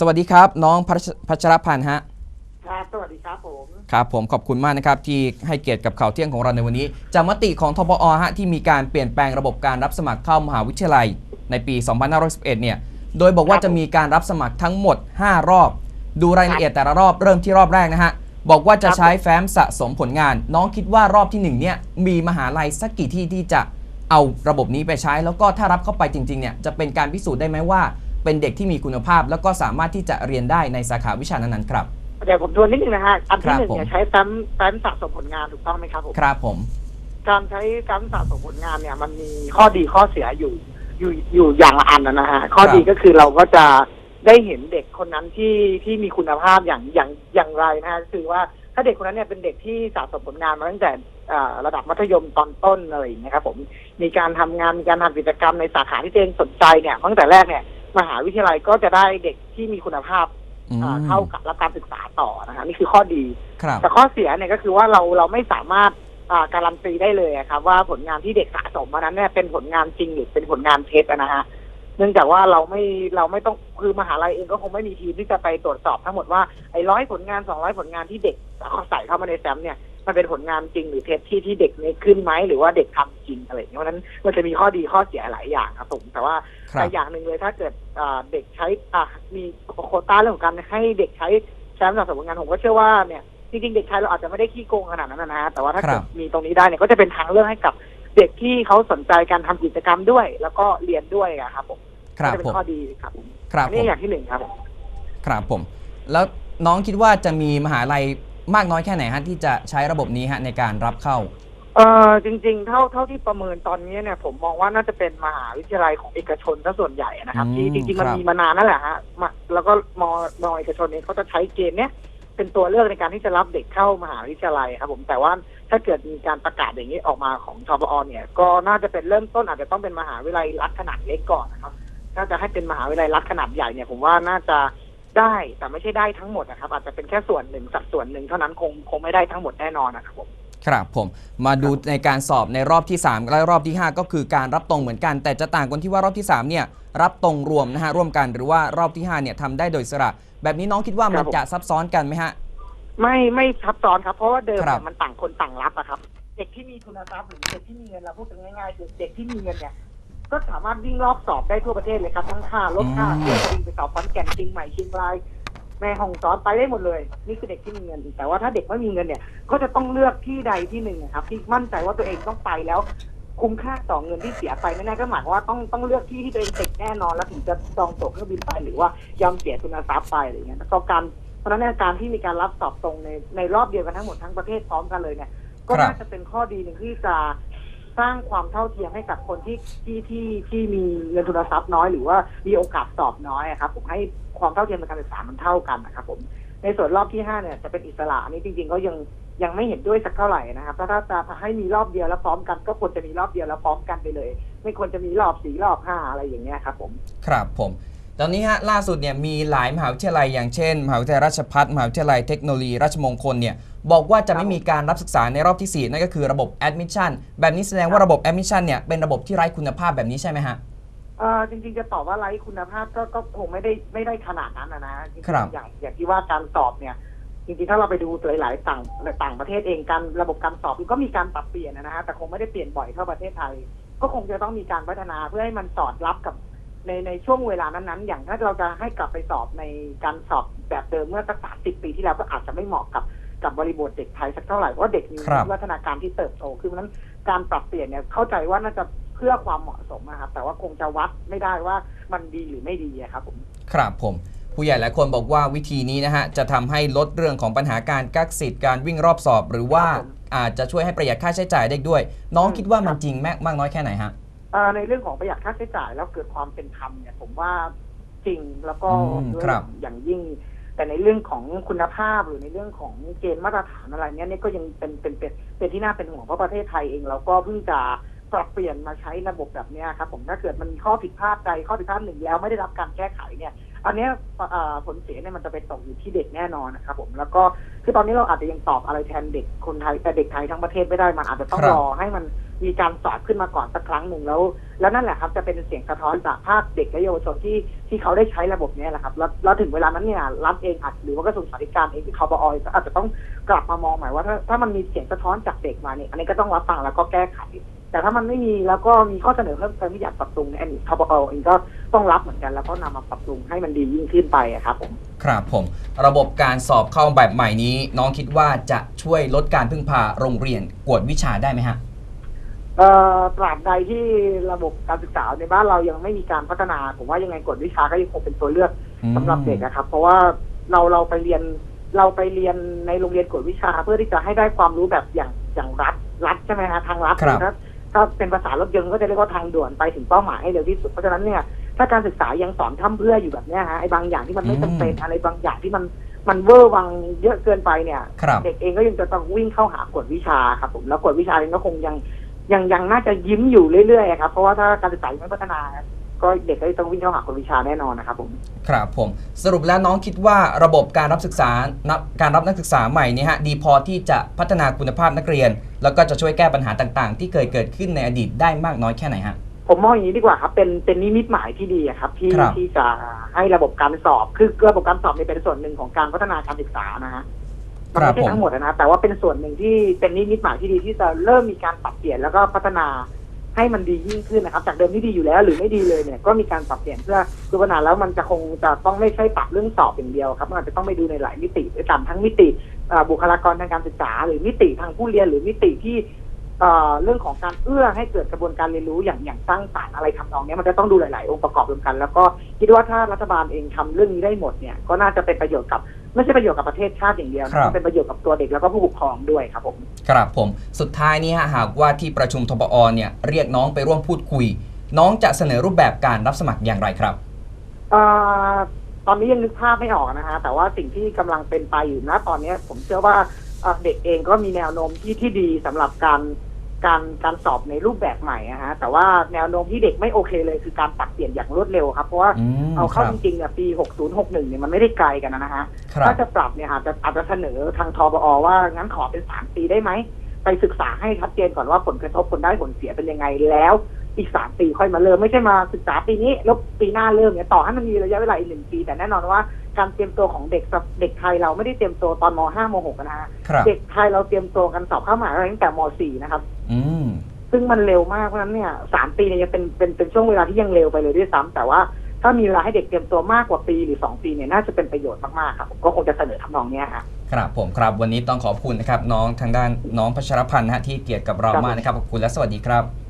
สวัสดีครับ น้องพัชพัชรพันธ์ฮะครับสวัสดีครับผมครับผมขอบคุณมากนะครับที่ให้เกียรติกับข่าวเที่ยงของเราในวันนี้ จากมติของทบอฮะที่มีการเปลี่ยนแปลงระบบการรับสมัครเข้ามหาวิทยาลัยในปี 2511 เนี่ย โดยบอกว่าจะมีการรับสมัครทั้งหมด 5 รอบ ดูรายละเอียดแต่ละรอบเริ่มที่รอบแรกนะฮะ บอกว่าจะใช้แฟ้มสะสมผลงาน น้องคิดว่ารอบที่หนึ่งเนี่ย มีมหาลัยสักกี่ที่ที่จะเอาระบบนี้ไปใช้ แล้วก็ถ้ารับเข้าไปจริงๆ เนี่ย จะเป็นการพิสูจน์ได้ไหมว่า เป็นเด็กที่มีคุณภาพ แล้วก็สามารถที่จะเรียนได้ในสาขาวิชานั้นๆครับ เดี๋ยวผมทวนนิดนึงนะฮะ อันที่หนึ่งครับผมเนี่ยใช้แฟ้มแฟ้มสะสมผลงานถูกต้องไหมครับผม ครับผม การใช้แฟ้มสะสมผลงานเนี่ย มันมีข้อดีข้อเสียอยู่อยู่อยู่อย่างละอันนะฮะ ข้อดีก็คือเราก็จะได้เห็นเด็กคนนั้นที่ที่มีคุณภาพอย่างอย่างอย่างไรนะฮะคือว่าถ้าเด็กคนนั้นเนี่ยเป็นเด็กที่สะสมผลงานมาตั้งแต่อ่าระดับมัธยมตอนต้นอะไรอย่างเงี้ยครับผมมีการทำงานมีการทำกิจกรรมในสาขาที่ตัวเองสนใจเนี่ยตั้งแต่แรกเนี่ยมหาวิทยาลัยก็จะได้เด็กที่มีคุณภาพอืมอ่าเข้ากับรับการศึกษาต่อนะฮะนี่คือข้อดี ครับ แต่ข้อเสียเนี่ยก็คือว่าเราเราไม่สามารถอ่าการันตีได้เลยอะครับว่าผลงานที่เด็กสะสมมานั้นเนี่ยเป็นผลงานจริงหรือเป็นผลงานเท็จอะนะฮะเนื่องจากว่าเราไม่เราไม่ต้องคือมหาลัยเองก็คงไม่มีทีมที่จะไปตรวจสอบทั้งหมดว่าไอ้ร้อยผลงานสองร้อยผลงานที่เด็กเขาใส่เข้ามาในแฟ้มเนี่ย มันเป็นผลงานจริงหรือเท็จที่ที่เด็กเนี่ยขึ้นไหมหรือว่าเด็กทำจริงอะไรอย่างเงี้ยเพราะฉะนั้นมันจะมีข้อดีข้อเสียหลายอย่างครับผมแต่ว่าครับแต่อย่างหนึ่งเลยถ้าเกิดอ่าเด็กใช้อ่ามีโควต้าเรื่องของการให้เด็กใช้แฟ้มสะสมผลงานผมก็เชื่อว่าเนี่ยจริงๆเด็กไทยเราอาจจะไม่ได้ขี้โกงขนาดนั้นนะฮะแต่ว่าถ้าครัเกิบดมีตรงนี้ได้เนี่ยก็จะเป็นทางเลือกให้กับเด็กที่เขาสนใจการทำกิจกรรมด้วย แล้วก็เรียนด้วยอะครับผมครับก็จะเป็ผมนข้อดีครับผมครับอันผนี่มอย่างที่หนึ่งครับผมครับผม แล้วน้องคิดว่าจะมีมหาลัย มากน้อยแค่ไหนฮะที่จะใช้ระบบนี้ฮะในการรับเข้า เออจริงๆ เท่าเท่าที่ประเมินตอนนี้เนี่ยผมมองว่าน่าจะเป็นมหาวิทยาลัยของเอกชนซะส่วนใหญ่นะครับอืมที่จริงๆ มันครับ มีมานานนั่นแหละฮะมาแล้วก็มมเอกชนเองเขาจะใช้เกณฑ์เนี้ยเป็นตัวเลือกในการที่จะรับเด็กเข้ามหาวิทยาลัยครับผมแต่ว่าถ้าเกิดมีการประกาศอย่างนี้ออกมาของชปอเนี่ย ก็น่าจะเป็นเริ่มต้นอาจจะต้องเป็นมหาวิทยาลัยรัฐขนาดเล็กก่อนนะครับ ถ้าจะให้เป็นมหาวิทยาลัยรัฐขนาดใหญ่เนี่ยผมว่าน่าจะ ได้แต่ไม่ใช่ได้ทั้งหมดนะครับ อาจจะเป็นแค่ส่วนหนึ่งสัดส่วนหนึ่งเท่านั้นคงคงไม่ได้ทั้งหมดแน่นอนนะครับผมครับผมมาดูในการสอบในรอบที่ 3 และรอบที่ 5 ก็คือการรับตรงเหมือนกัน แต่จะต่างกันที่ว่ารอบที่3เนี่ยรับตรงรวมนะฮะร่วมกันหรือว่ารอบที่5เนี่ยทำได้โดยอิสระ แบบนี้น้องคิดว่ามันครับผมจะซับซ้อนกันไหมฮะไม่ไม่ซับซ้อนครับเพราะว่าเดิมครัเนี่บยมันต่างคนต่างรับอะครับ เด็กที่มีทุนทรัพย์หรือเด็กที่มีเงินเราพูดกันง่ายๆคือเด็กที่มีเงินเนี่ย ก็สามารถวิ่งรอบสอบได้ทั่วประเทศเลยครับ ทั้งค่ารถค่าเที่ยวบินไปสอบขอนแก่นเชียงใหม่เชียงรายแม่ฮ่องสอนไปได้หมดเลย นี่คือเด็กที่มีเงิน แต่ว่าถ้าเด็กไม่มีเงินเนี่ย ก็จะต้องเลือกที่ใดที่หนึ่งนะครับ ที่มั่นใจว่าตัวเองต้องไปแล้ว คุ้มค่าต่อเงินที่เสียไปแน่ๆก็หมายว่าต้องต้องเลือกที่ที่ตัวเองติดแน่นอนแล้วถึงจะจองตั๋วเครื่องบินไปหรือว่ายอมเสียทุนทรัพย์ไปอะไรเงี้ยแล้วก็การเพราะฉะนั้นการที่มีการรับสอบตรงในในรอบเดียวกันทั้งหมดทั้งประเทศพร้อมกันเลยเนี่ยก็น่าจะเป็นข้อดีหนึ่งที่จะ สร้างความเท่าเทียมให้กับคนที่ที่ที่ที่มีเงินทุนทรัพย์น้อย หรือว่ามีโอกาสสอบน้อยครับ ผมให้ความเท่าเทียมในการศึกษามันเท่ากันนะครับ ผม ในส่วนรอบที่ห้าเนี่ยจะเป็นอิสระอันนี้จริงๆก็ยังยังไม่เห็นด้วยสักเท่าไหร่นะครับถ้าถ้าจะให้มีรอบเดียวแล้วพร้อมกันก็ควรจะมีรอบเดียวแล้วพร้อมกันไปเลย ไม่ควรจะมีรอบสี่รอบห้าอะไรอย่างเงี้ยครับ ผม ครับผม ตอนนี้ฮะล่าสุดเนี่ยมีหลายมหาวิทยาลัยอย่างเช่นมหาวิทยาลัยราชภัฏมหาวิทยาลัยเทคโนโลยีราชมงคลเนี่ยบอกว่าจะไม่มีการรับศึกษาในรอบที่ 4 นั่นก็คือระบบ admission แบบนี้แสดงว่าระบบ admission เนี่ยเป็นระบบที่ไร้คุณภาพแบบนี้ใช่ไหมฮะเออจริงๆจะตอบว่าไร้คุณภาพก็ก็คงไม่ได้ไม่ได้ขนาดนั้นนะนะจริงๆครับอย่างอย่างที่ว่าการสอบเนี่ยจริงๆถ้าเราไปดูตัวหลายๆต่างต่างประเทศเองการระบบการสอบก็มีการปรับเปลี่ยนนะฮะแต่คงไม่ได้เปลี่ยนบ่อยเท่าประเทศไทย ก็คงจะต้องมีการพัฒนาเพื่อให้มันสอดรับกับ ในในช่วงเวลานั้นๆ อย่างถ้าเราจะให้กลับไปสอบในการสอบแบบเดิมเมื่อสักสามสิบปีที่แล้วก็อาจจะไม่เหมาะกับกับบริบทเด็กไทยสักเท่าไหร่เพราะว่าเด็กมีครับวิวัฒนาการที่เติบโตคือเพราะฉะนั้นการปรับเปลี่ยนเนี่ยเข้าใจว่าน่าจะเพื่อความเหมาะสมนะครับ แต่ว่าคงจะวัดไม่ได้ว่ามันดีหรือไม่ดีอะครับผมครับผมผู้ใหญ่หลายคนบอกว่าวิธีนี้นะฮะ จะทำให้ลดเรื่องของปัญหาการกักสิทธิ์การวิ่งรอบสอบ หรือว่าครับผมอาจจะช่วยให้ประหยัดค่าใช้จ่ายได้ด้วย น้องอืมคิดว่ามันครับจริงมากมากน้อยแค่ไหนฮะเอ่อ ในเรื่องของประหยัดค่าใช้จ่ายแล้วเกิดความเป็นธรรมเนี่ย ผมว่าจริงแล้วก็อืมด้วยครับอย่างยิ่ง แต่ในเรื่องของคุณภาพหรือในเรื่องของเกณฑ์มาตรฐานอะไรเนี้ยเนี่ยก็ยังเป็นเป็นเป็นเป็นที่น่าเป็นห่วงเพราะประเทศไทยเองเราก็เพิ่งจะปรับเปลี่ยนมาใช้ระบบแบบเนี้ยครับผมถ้าเกิดมันมีข้อผิดพลาดใดข้อผิดพลาดหนึ่งแล้วไม่ได้รับการแก้ไขเนี่ย อันเนี้ยเอ่อผลเสียเนี่ยมันจะไปตกอยู่ที่เด็กแน่นอนนะครับผมแล้วก็คือตอนนี้เราอาจจะยังตอบอะไรแทนเด็กคนไทยแต่เด็กไทยทั้งประเทศไม่ได้มันอาจจะต้องครับรอให้มันมีการสอบขึ้นมาก่อนสักครั้งหนึ่งแล้ว แล้วนั่นแหละครับจะเป็นเสียงสะท้อนจากภาคเด็กและเยาวชนที่ที่เขาได้ใช้ระบบเนี้ยแหละครับแล้วแล้วถึงเวลานั้นเนี่ยรัฐเองอาจหรือว่ากระทรวงสาธารณสุขเองหรือคอปอก็อาจจะต้องกลับมามองใหม่ว่าถ้าถ้ามันมีเสียงสะท้อนจากเด็กมาเนี่ยอันนี้ก็ต้องรับฟังแล้วก็แก้ไขแต่ถ้ามันไม่มีแล้วก็มีข้อเสนอเพิ่มเติมที่อยากปรับปรุงเนี่ยอันนี้คอปอเองก็ ต้องรับเหมือนกัน แล้วก็นำมาปรับปรุงให้มันดียิ่งขึ้นไปอะครับผมครับผม ระบบการสอบเข้าแบบใหม่นี้ น้องคิดว่าจะช่วยลดการพึ่งพาโรงเรียนกวดวิชาได้ไหมฮะเอ่อตราบใดที่ระบบการศึกษาในบ้านเรายังไม่มีการพัฒนา ผมว่ายังไงกฎวิชาก็ยังคงเป็นตัวเลือกอืมสำหรับเด็กนะครับ เพราะว่าเราเราไปเรียนเราไปเรียนในโรงเรียนกฎวิชา เพื่อที่จะให้ได้ความรู้แบบอย่างอย่างรัฐรัฐใช่ไหมฮะทางรัฐครับถ้าถ้าเป็นภาษารถยนต์ก็จะเรียกว่าทางด่วนไปถึงเป้าหมายให้เร็วที่สุดเพราะฉะนั้นเนี่ย ถ้าการศึกษายังสอนท่ำเพื่ออยู่แบบเนี้ยฮะไอ้บางอย่างที่มันไม่จำเป็นอะไรบางอย่างที่มันมันเวอร์วังเยอะเกินไปเนี่ยครับเด็กเองก็ยังจะต้องวิ่งเข้าหากฎวิชาครับผมแล้วกฎวิชาเองก็คงยังยังยังน่าจะยิ้มอยู่เรื่อยๆครับเพราะว่าถ้าการศึกษายังไม่พัฒนา ก็เด็กก็ต้องวิ่งเข้าหากฎวิชาแน่นอนนะครับผมครับผมสรุปแล้วน้องคิดว่าระบบการรับศึกษานับการรับนักศึกษาใหม่เนี่ยฮะดีพอที่จะพัฒนาคุณภาพนักเรียน แล้วก็จะช่วยแก้ปัญหาต่างๆ ที่เคยเกิดขึ้นในอดีตได้มากน้อยแค่ไหนฮะ ผมมองอย่างนี้ดีกว่าครับ เป็นเป็นนิมิตหมายที่ดีอะครับ ที่ครับ ที่จะให้ระบบการสอบ คือระบบการสอบเนี่ยเป็นส่วนหนึ่งของการพัฒนาการศึกษานะฮะมันไม่ใช่ทั้งหมดนะแต่ว่าเป็นส่วนหนึ่งที่เป็นนิมิตหมายที่ดีที่จะเริ่มมีการปรับเปลี่ยนแล้วก็พัฒนาให้มันดียิ่งขึ้นนะครับ จากเดิมที่ดีอยู่แล้ว หรือไม่ดีเลยเนี่ยก็มีการปรับเปลี่ยนเพื่อคือปัญหาแล้วมันจะคงจะต้องไม่ใช่ปรับเรื่องสอบอย่างเดียวครับมันอาจจะต้องไปดูในหลายมิติด้วยกันทั้งมิติเอ่อบุคลากรทางการศึกษา หรือมิติทางผู้เรียนหรือมิติที่ เอ่อเรื่องของการเอื้อให้เกิดกระบวนการเรียนรู้อย่างอย่างสร้างสรรค์อะไรทำนองเนี้ยมันจะต้องดูหลาย ๆ องค์ประกอบรวมกัน แล้วก็คิดว่าถ้ารัฐบาลเองทำเรื่องนี้ได้หมดเนี่ยก็น่าจะเป็นประโยชน์กับไม่ใช่ประโยชน์กับประเทศชาติอย่างเดียวครันะบเป็นประโยชน์กับตัวเด็กแล้วก็ผู้ปกครองด้วยครับผม ครับผม สุดท้ายนี้ฮะหากว่าที่ประชุมทปอเนี่ยเรียกน้องไปร่วมพูดคุย น้องจะเสนอรูปแบบการรับสมัครอย่างไรครับ เอ่อตอนนี้ยังนึกภาพไม่ออกนะฮะแต่ว่าสิ่งที่กำลังเป็นไปอยู่นะตอนเนี้ยผมเชื่อว่า เอ่อเด็กเองก็มีแนวโน้มที่ที่ดีสำหรับการการการสอบในรูปแบบใหม่นะฮะแต่ว่าแนวโน้มที่เด็กไม่โอเคเลยคือการปรับเปลี่ยนอย่างรวดเร็วครับเพราะว่าอืมเอาเข้าครัจบริงๆเนี่ยปี 60 61 เนี่ยมันไม่ได้ไกลกันนะฮะครับถ้าจะปรับเนี่ยอาจจะอาจจะเสนอทางทบอว่างั้นขอเป็นสามปีได้ไหม ไปศึกษาให้ชัดเจนก่อนว่าผลกระทบผลได้ผลเสียเป็นยังไงแล้ว อีกสามปีค่อยมาเริ่มไม่ใช่มาศึกษาปีนี้ แล้วปีหน้าเริ่มเนี่ยต่อให้มันมีระยะเวลาอีกหนึ่งปี แต่แน่นอนว่า การเตรียมตัวของเด็กกับเด็กไทยเราไม่ได้เตรียมตัวตอนม .5 ม .6 นะฮะครับเด็กไทยเราเตรียมตัวกันสอบเข้ามหาวิทยาลัยตั้งแต่ม .4 นะครับ อืม ซึ่งมันเร็วมากเพราะฉะนั้นเนี่ยสามปีเนี่ยยังเป็นเป็นเป็นช่วงเวลาที่ยังเร็วไปเลยด้วยซ้ำแต่ว่าถ้ามีเวลาให้เด็กเตรียมตัวมากกว่าปีหรือสองปีเนี่ยน่าจะเป็นประโยชน์มากๆครับผมก็คงจะเสนอทำนองเนี้ยฮะ ครับผมครับวันนี้ต้องขอบคุณนะครับ น้องทางด้านน้องพัชรพันธ์นะฮะที่เกียรติกับเราครับ มากนะครับขอบคุณและสวัสดีครับ